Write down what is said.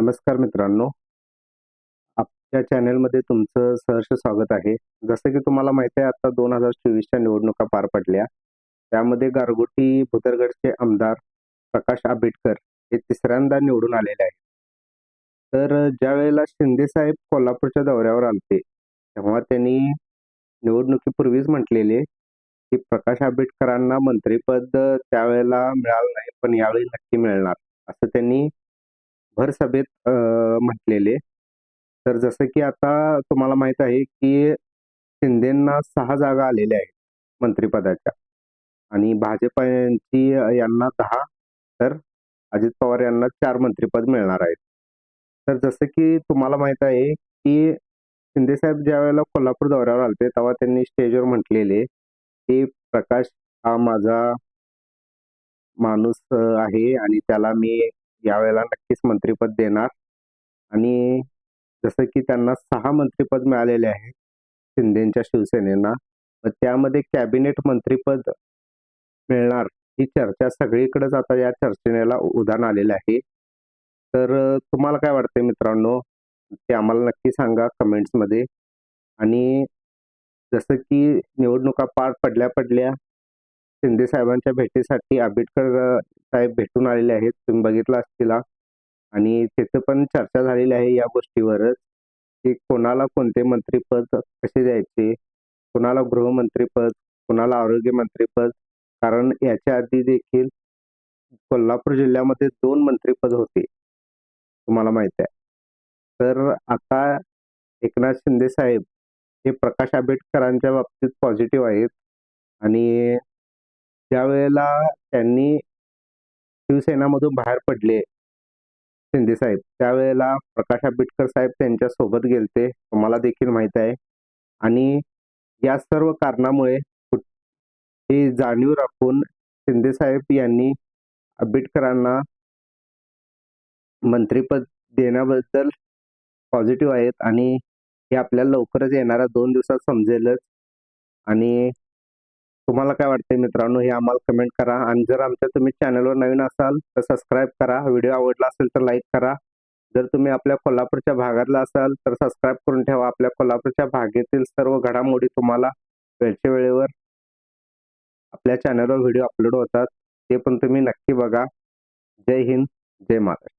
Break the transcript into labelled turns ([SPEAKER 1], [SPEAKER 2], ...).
[SPEAKER 1] नमस्कार मित्रांनो. आपल्या चॅनलमध्ये तुमचं सहर्ष स्वागत आहे. जसं की तुम्हाला माहिती आहे आता दोन हजार चोवीसच्या निवडणुका पार पडल्या. त्यामध्ये गारगोटी भुदरगडचे आमदार प्रकाश आंबेडकर हे तिसऱ्यांदा निवडून आलेले आहेत. तर ज्या वेळेला शिंदे साहेब कोल्हापूरच्या दौऱ्यावर आलते तेव्हा त्यांनी निवडणुकीपूर्वीच म्हटलेले की प्रकाश आंबेडकरांना मंत्रिपद त्यावेळेला मिळालं नाही पण यावेळी नक्की मिळणार असं त्यांनी भर सभेत अ, म्हटलेले. तर जसं की आता तुम्हाला माहीत आहे की शिंदेना सहा जागा आलेल्या आहेत मंत्रिपदाच्या. आणि भाजप यांची यांना दहा तर अजित पवार यांना चार मंत्रिपद मिळणार आहेत. तर जसं की तुम्हाला माहीत आहे की शिंदे साहेब ज्या वेळेला कोल्हापूर दौऱ्यावर आलते तेव्हा त्यांनी स्टेजवर म्हटलेले की प्रकाश हा माझा माणूस अ, आहे आणि त्याला मी यावेळेला नक्कीच मंत्रिपद देणार. आणि जसं की त्यांना सहा मंत्रिपद मिळालेले आहेत शिंदेच्या शिवसेनेना. त्यामध्ये कॅबिनेट मंत्रिपद मिळणार ही चर्चा सगळीकडेच आता या चर्चेला उधाण आलेलं आहे. तर तुम्हाला काय वाटतंय मित्रांनो? ते आम्हाला नक्की सांगा कमेंट्समध्ये. आणि जसं की निवडणुका पार पडल्या पडल्या शिंदे साहेबांच्या भेटीसाठी आंबेडकर साहेब भेटून आलेले आहेत. तुम्ही बघितलं असतील. आणि तिथे पण चर्चा झालेली आहे या गोष्टीवरच की कोणाला कोणते मंत्रीपद कसे द्यायचे कोणाला गृहमंत्रीपद कोणाला आरोग्य मंत्रीपद. कारण याच्या आधी देखील कोल्हापूर जिल्ह्यामध्ये दोन मंत्रीपद होते तुम्हाला माहीत आहे. तर आता एकनाथ शिंदे साहेब हे प्रकाश आंबेडकरांच्या बाबतीत पॉझिटिव्ह आहेत. आणि ज्या वेळेला त्यांनी शिवसेनामधून बाहेर पडले शिंदे साहेब. त्यावेळेला प्रकाश आंबेडकर साहेब त्यांच्यासोबत गेलते तुम्हाला देखील माहीत आहे. आणि या सर्व कारणामुळे ही जाणीव राखून शिंदे साहेब यांनी आंबेडकरांना मंत्रीपद देण्याबद्दल पॉझिटिव्ह आहेत आणि हे आपल्याला लवकरच येणाऱ्या दोन दिवसात समजेलच. आणि तुम्हाला काय वाटतंय मित्रांनो हे आम्हाला कमेंट करा. आणि जर आमच्या तुम्ही चॅनलवर नवीन असाल तर सबस्क्राईब करा. व्हिडिओ आवडला असेल तर लाईक करा. जर तुम्ही आपल्या कोल्हापूरच्या भागातला असाल तर सबस्क्राईब करून ठेवा. आपल्या कोल्हापूरच्या भागेतील सर्व घडामोडी तुम्हाला वेळच्या वेळेवर आपल्या चॅनलवर व्हिडिओ अपलोड होतात. ते पण तुम्ही नक्की बघा. जय हिंद जय महाराष्ट्र